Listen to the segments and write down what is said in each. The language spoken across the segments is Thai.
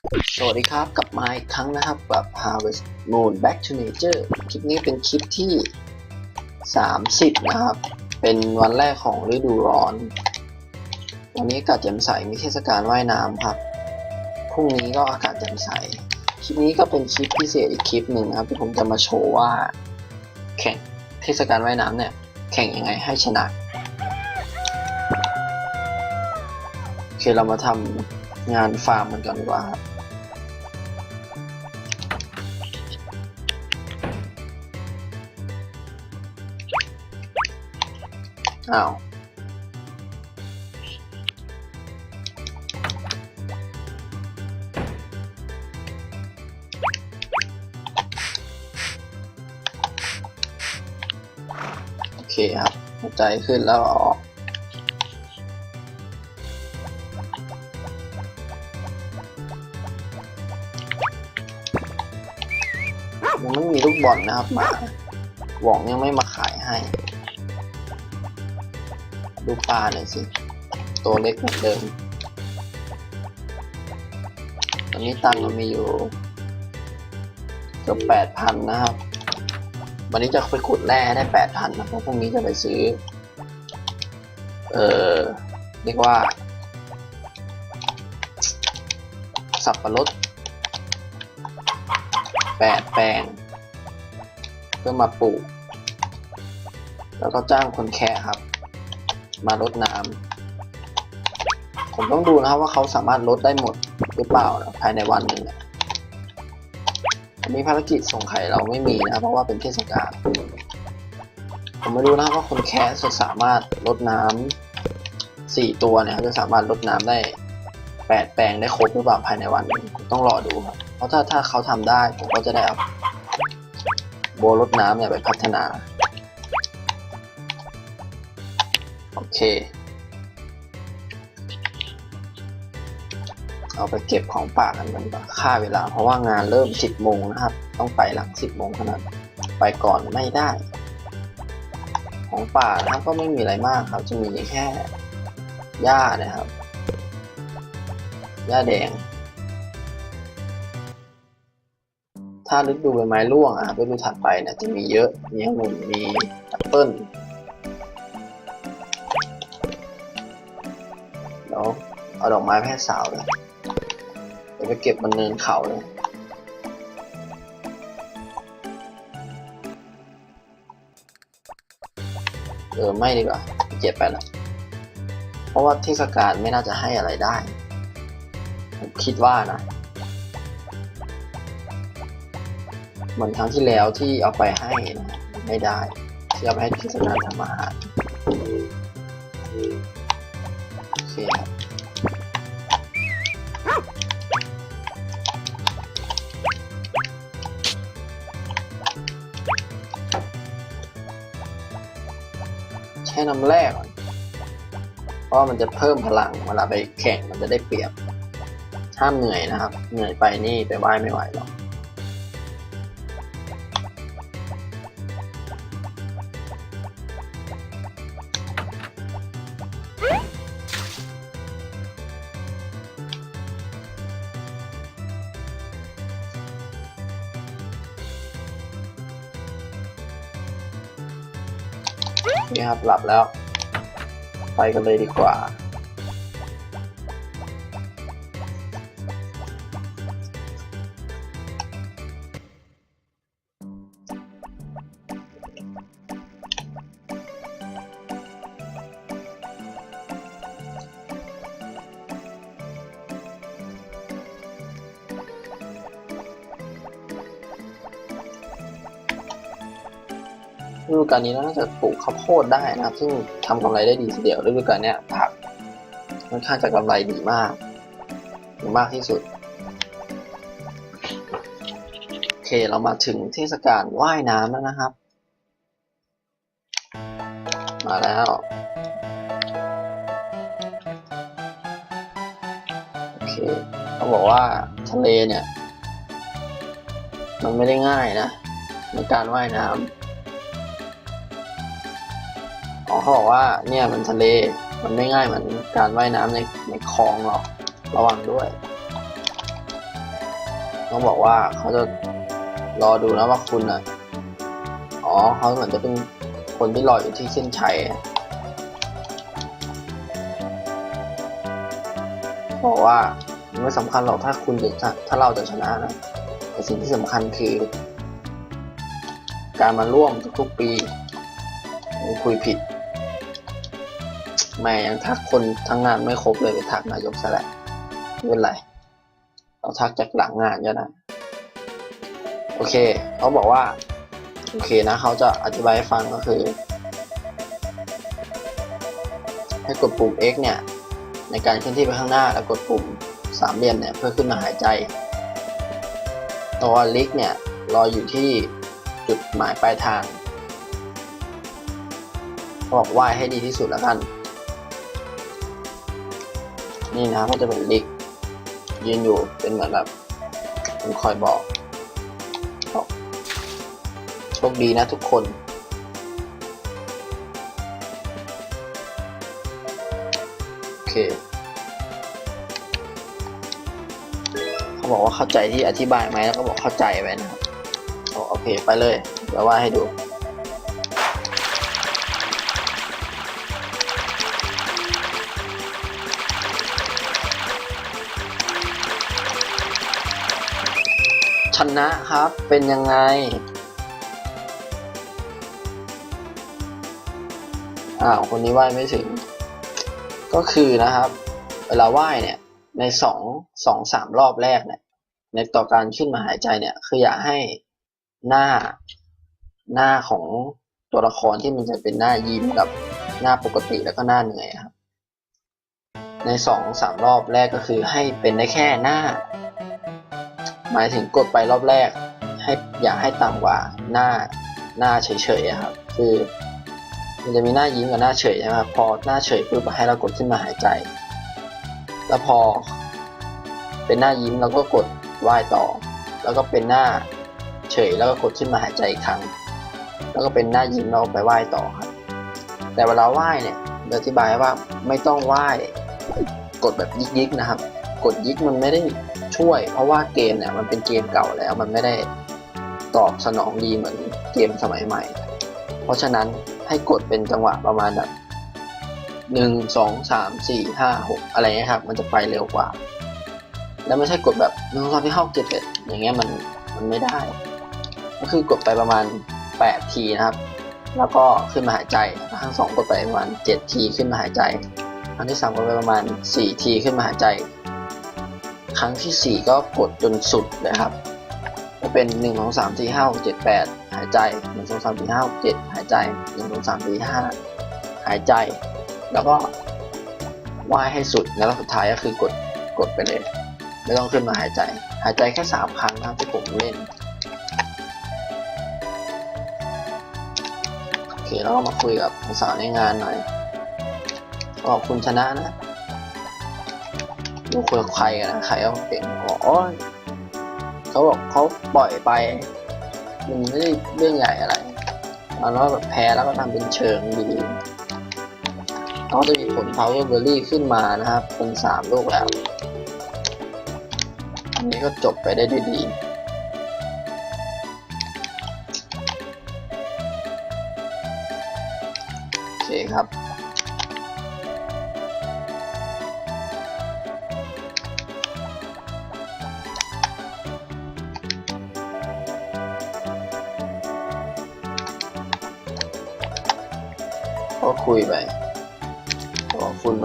สวัสดีครับกลับมาอีกครั้งนะครับกับ Harvest Moon Back to Nature คลิปนี้เป็นคลิปที่ 30 นะครับ เป็นวันแรกของฤดูร้อน วันนี้อากาศแจ่มใสมีเทศกาลว่ายน้ำครับพรุ่งนี้ก็อากาศแจ่มใส คลิปนี้ก็เป็นคลิปพิเศษอีกคลิปหนึ่งนะครับที่ผมจะมาโชว์ว่า แข่งเทศกาลว่ายน้ำเนี่ย แข่งยังไงให้ชนะโอเคเรามาทำ งานฟาร์มกันก่อนดีกว่าครับอ้าวโอเคครับ ใจขึ้นแล้วอาอ บอลนะครับหมาหวองยังไม่มาขายให้ ดูปลาหน่อยสิ ตัวเล็กเหมือนเดิม ตอนนี้ตังค์เรามีอยู่เกือบแปดพันนะครับ วันนี้จะไปขุดแร่ให้ได้แปดพันนะเพราะพรุ่งนี้จะไปซื้อ เออเรียกว่า สับปะรดแปดแปลง เพื่อมาปลูก แล้วก็จ้างคนแค่ครับ มารดน้ำผมต้องดูนะครับว่าเขาสามารถลดได้หมดหรือเปล่านะภายในวันหนึ่งอันนี้ภารกิจส่งไข่เราไม่มีนะครับ เพราะว่าเป็นเทศกาลผมไม่รู้นะครับว่าคนแคสจะสามารถลดน้ำสี่ตัวเนี่ยจะสามารถลดน้ำได้แปดแปลงได้ครบหรือเปล่าภายในวันหนึงต้องรอดูครับ เพราะถ้าถ้าเขาทำได้ผมก็จะได้อา โบลดน้ำเนี่ยไปพัฒนา โอเค เอาไปเก็บของป่ากันกันกว่าค่าเวลา เพราะว่างานเริ่ม 10 โมงนะครับ ต้องไปหลัง 10 โมงเท่านั้นไปก่อนไม่ได้ ของป่านะก็ไม่มีอะไรมากครับ จะมีแค่หญ้านะครับหญ้าแดง ถ้าฤดูใบไม้ร่วงอะฤดูถัดไปเนี่ยจะมีเยอะ มีองุ่นมีแอปเปิ้ลแล้วเอาดอกไม้ไปให้สาวเลยเดี๋ยวไปเก็บบนเนินเขาเลยเออไม่ดีกว่าเก็บไปละเพราะว่าเทศกาลไม่น่าจะให้อะไรได้ ผมคิดว่านะ เหมือนครั้งที่แล้วที่เอาไปให้นะไม่ได้ที่เอาไปให้เทศกาลทำอาหารโอเคครับใช้น้ำแร่ก่อนเพราะมันจะเพิ่มพลังเวลาไปแข่งมันจะได้เปรียบห้ามเหนื่อยนะครับ เหนื่อยไปนี่ไปว่ายไม่ไหวหรอก นี่ครับหลับแล้ว ไปกันเลยดีกว่า ฤดูกาลนี้น่าจะปลูกข้าวโพดได้นะครับ ซึ่งทำกำไรได้ดีทีเดียวฤดูกาลนี้ผักค่อนข้างจะกำไรดีมากมากที่สุดโอเคเรามาถึงเทศกาลว่ายน้ำแล้วนะครับ มาแล้วโอเคเขาบอกว่าทะเลเนี่ย มันไม่ได้ง่ายนะ ในการว่ายน้ำ อ๋อเขาบอกว่าเนี่ยมันทะเลมันไม่ง่ายเหมือนการว่ายน้ำในในคลองหรอกระวังด้วยเขาบอกว่าเขาจะรอดูนะว่าคุณอะอ๋อเขาเหมือนจะเป็นคนที่รออยู่ที่เส้นชัยบอกว่าไม่สำคัญหรอกถ้าคุณจะถ้าเราจะชนะนะแต่สิ่งที่สำคัญคือ การมาร่วมทุกๆปีคุยผิด แม่ยังทักคนทั้งงานไม่ครบเลยไปทักนายกซะแหละไม่เป็นไร เราทักจากหลังงานก็ได้โอเคเขาบอกว่า โอเคนะเขาจะอธิบายให้ฟังก็คือ ให้กดปุ่ม X เนี่ย ในการเคลื่อนที่ไปข้างหน้าแล้วกดปุ่มสามเหลี่ยมเนี่ยเพื่อขึ้นมาหายใจ ตัวลิกเนี่ยรออยู่ที่จุดหมายปลายทางบอกว่ายให้ดีที่สุดแล้วกัน นี่นะก็จะเป็นลิกยืนอยู่เป็นเหมือนแบบผมคอยบอกโชคดีนะทุกคน โอเค เขาบอกว่าเข้าใจที่อธิบายไหมแล้วก็บอกเข้าใจไปนะครับโอเคไปเลยเดี๋ยวว่าให้ดู ชนะครับ เป็นยังไง อ้าวคนนี้ว่ายไม่ถึง ก็คือนะครับ เวลาว่ายเนี่ย ในสองสองสามรอบแรกเนี่ย ในต่อการขึ้นมาหายใจเนี่ย คืออยากให้หน้าหน้าของตัวละครที่มันจะเป็นหน้ายิ้มกับหน้าปกติแล้วก็หน้าเหนื่อยครับ ในสองสามรอบแรกก็คือให้เป็นได้แค่หน้า หมายถึงกดไปรอบแรก ให้อย่าให้ต่ำกว่าหน้าหน้าเฉยๆครับ คือมันจะมีหน้ายิ้มกับหน้าเฉยใช่ไหมครับพอหน้าเฉยปุ๊บให้เรากดขึ้นมาหายใจ แล้วพอ เป็นหน้ายิ้มเราก็กดว่ายต่อ แล้วก็เป็นหน้าเฉยแล้วก็กดขึ้นมาหายใจอีกครั้ง แล้วก็เป็นหน้ายิ้มเราไปว่ายต่อครับ แต่เวลาว่ายเนี่ยอธิบายว่าไม่ต้องว่ายกดแบบยิกๆนะครับ กดยิกมันไม่ได้ ช่วย เพราะว่าเกมเนี่ยมันเป็นเกมเก่าแล้ว มันไม่ได้ตอบสนองดีเหมือนเกมสมัยใหม่ เพราะฉะนั้นให้กดเป็นจังหวะประมาณแบบหนึ่งสองสามสี่ห้าหกอะไรเงี้ยครับ มันจะไปเร็วกว่า แล้วไม่ใช่กดแบบหนึ่งสองสามสี่ห้าหกเจ็ดอย่างเงี้ยมันมันไม่ได้ ก็คือกดไปประมาณแปดทีนะครับ แล้วก็ขึ้นมาหายใจครั้งสองกดไปประมาณเจ็ดทีขึ้นมาหายใจครั้งที่สามกดไปประมาณสี่ทีขึ้นมาหายใจ ครั้งที่สี่ก็กดจนสุดเลยครับจะเป็นหนึ่งสองสามสี่ห้าเจ็ดแปดหายใจหนึ่งสองสามสี่ห้าเจ็ดหายใจหนึ่งสองสามสี่ห้าหายใจ แล้วก็ว่ายให้สุด แล้วสุดท้ายก็คือกดกดไปเลย ไม่ต้องขึ้นมาหายใจ หายใจแค่สามครั้งนะที่ผมเล่นโอเคแล้วก็มาคุยกับสาวในงานหน่อยก็คุณชนะนะ ดูคุยกับใครกันนะใครเอาเก่งอกอ๋อเขาบอกเขาปล่อยไป มันไม่ได้เรื่องใหญ่อะไรเอาแล้วแบบแพ้แล้วก็ทำเป็นเชิงดีเขาจะมีผลเทาเบอร์รี่ขึ้นมานะครับ เป็นสามลูกแล้ว อันนี้ก็จบไปได้ด้วยดี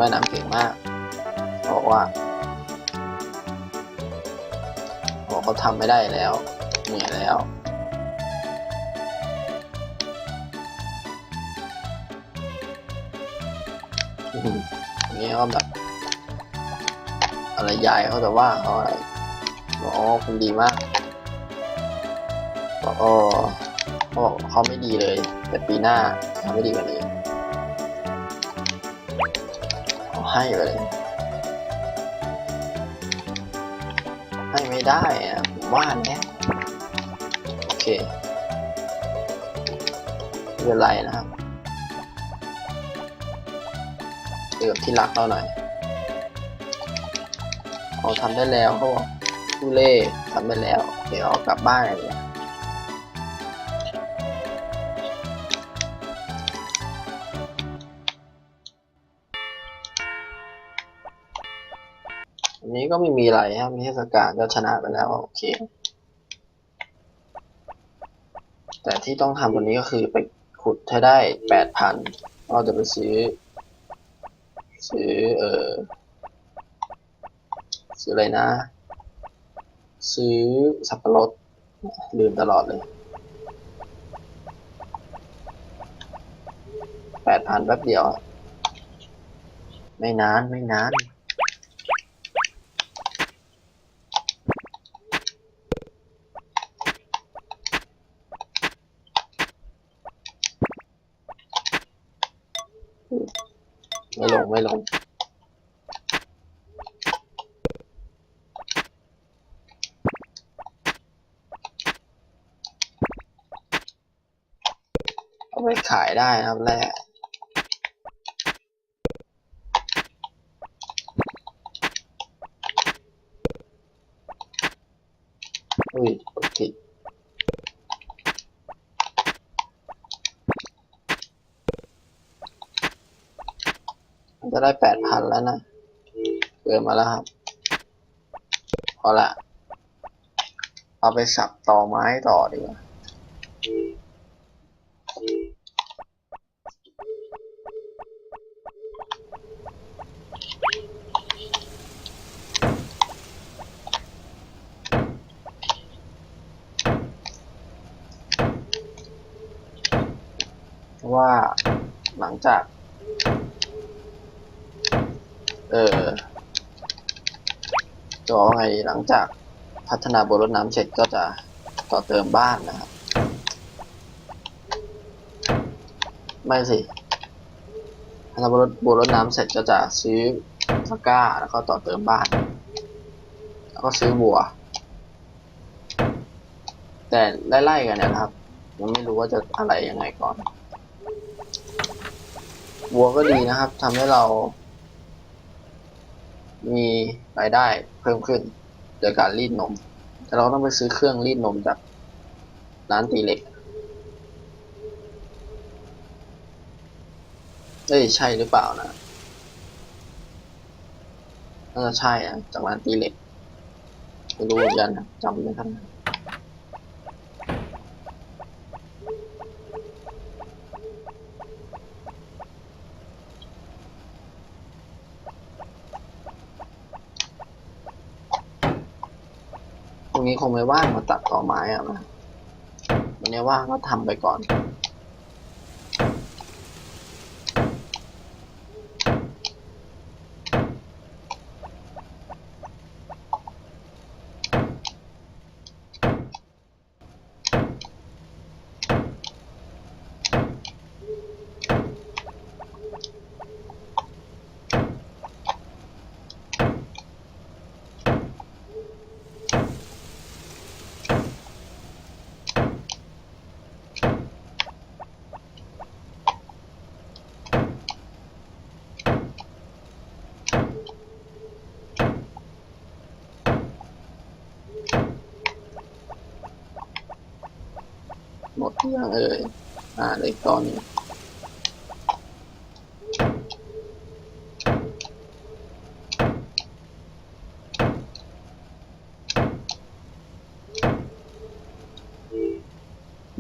ว่ายน้ำเก่งมากบอกว่าบอกเขาทำไม่ได้แล้วเหนื่อยแล้วอืมอย่างเงี้ก็แบบอะไรยายเขาจะว่าเขาอะไรบอกอ๋อคุณดีมากบอกอ๋อเขาบอกเขาไม่ดีเลย แต่ปีหน้าเขาไม่ดีกว่านี้ ให้เลย ให้ไม่ได้อะผมว่าเนี่ยโอเคไม่เป็นไรนะครับเกี่ยวกับที่รักเราหน่อยเขาทำได้แล้วเขาบอกทุเล่ทำไปแล้ว เดี๋ยวเอากลับบ้านเลย ก็ไม่มีอะไรครับมีเทศกาลก็ชนะไปแล้วโอเค แต่ที่ต้องทำวันนี้ก็คือไปขุดให้ได้แปดพันเราจะไปซื้อ ซื้อเออซื้ออะไรนะ ซื้อสับปะรดลืมตลอดเลยแปดพันแป๊บเดียว ไม่นานไม่นาน ไม่ลง ไม่ลงเอาไปขายได้นะครับแร่อุ้ยกดผิด มันจะได้แปดพันแล้วนะเกินมาแล้วครับ พอละ เอาไปสับต่อไม้ต่อดีกว่าเพราะว่าหลังจาก เออจะบอกว่าไงหลังจากพัฒนาบนรถน้ำเสร็จก็จะต่อเติมบ้านนะครับ ไม่สิพัฒนาบนรถบนรถน้ำเสร็จก็จะซื้อตะกร้าแล้วก็ต่อเติมบ้าน แล้วก็ซื้อบัว แต่ไล่ๆกันเนยนะครับยังไม่รู้ว่าจะอะไรยังไงก่อน วัวก็ดีนะครับทำให้เรา มีรายได้เพิ่มขึ้นโดยการรีดนม แต่เราต้องไปซื้อเครื่องรีดนมจากร้านตีเหล็กเอ้ยใช่หรือเปล่านะน่าจะใช่อะจากร้านตีเหล็กไม่รู้เหมือนกันะจำไม่ทัน นี้คงไม่ว่างมาตัดต่อไม้อะนะวันนี้ว่างก็ทำไปก่อน หมดเรื่องเอ่ยอ่าเหลยตอนนี้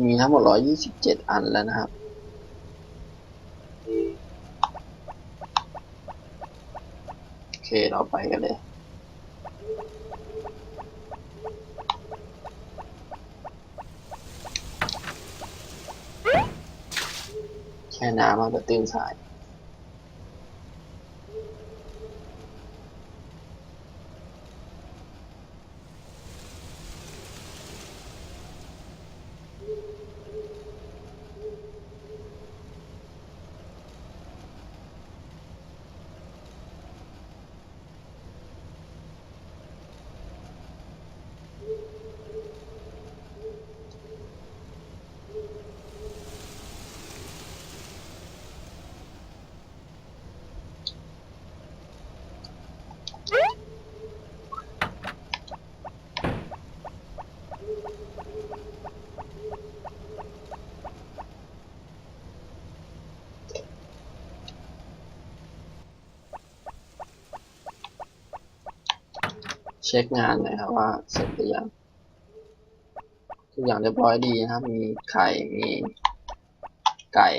มีทั้งหมด 127 อันแล้วนะครับ โอเค เราไปกันเลย น้ำมาแบบตื้นสาย ช็คงานหน่อยครับว่าเสร็จหรือยังทุกอย่างเรียบร้อยดีนะครับ มีไข่มีไก่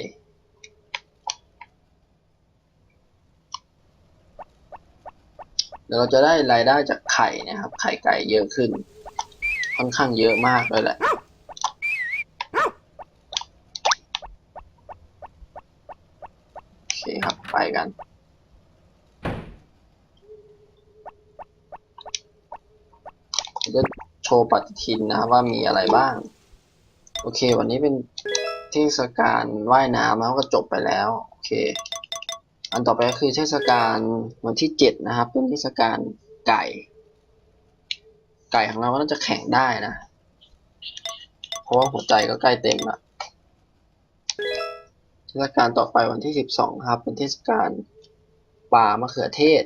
เดี๋ยวเราจะได้รายได้จากไข่นะครับ ไข่ไก่เยอะขึ้น ค่อนข้างเยอะมากเลยแหละโอเคครับไปกัน จะโชว์ปฏิทินนะครับว่ามีอะไรบ้าง โอเค วันนี้เป็นเทศกาลว่ายน้ำแล้วก็จบไปแล้วโอเค อันต่อไปก็คือเทศกาลวันที่เจ็ดนะครับ เป็นเทศกาลไก่ ไก่ของเราก็น่าจะแข่งได้นะ เพราะว่าหัวใจก็ใกล้เต็มละเทศกาลต่อไปวันที่สิบสองครับ เป็นเทศกาลป่ามะเขือเทศ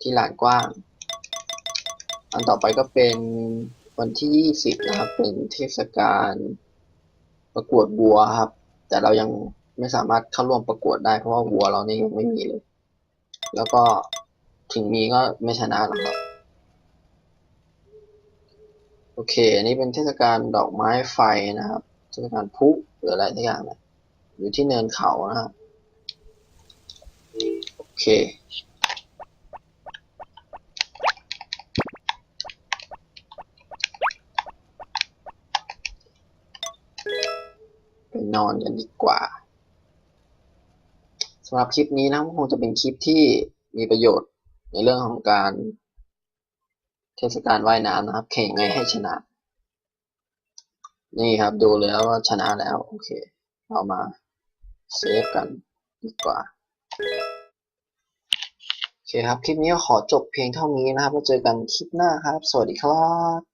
ที่ลานกว้าง อันต่อไปก็เป็นวันที่ยี่สิบนะครับ เป็นเทศกาลประกวดวัวครับ แต่เรายังไม่สามารถเข้าร่วมประกวดได้เพราะว่าวัวเรานี่ยังไม่มีเลย แล้วก็ถึงมีก็ไม่ชนะหรอกครับ โอเค อันนี้เป็นเทศกาลดอกไม้ไฟนะครับ เทศกาลพุหรืออะไรทุกอย่างนะอยู่ที่เนินเขานะครับ โอเค ไป นอนกันดีกว่าสำหรับคลิปนี้นะคงจะเป็นคลิปที่มีประโยชน์ในเรื่องของการ เทศกาลว่ายน้ำนะครับ แข่งไงให้ชนะ นี่ครับดูแล้วว่าชนะแล้ว โอเคเอามาเซฟกันดีกว่าโอเคครับ คลิปนี้ก็ขอจบเพียงเท่านี้นะครับแล้วเจอกันคลิปหน้าครับ สวัสดีครับ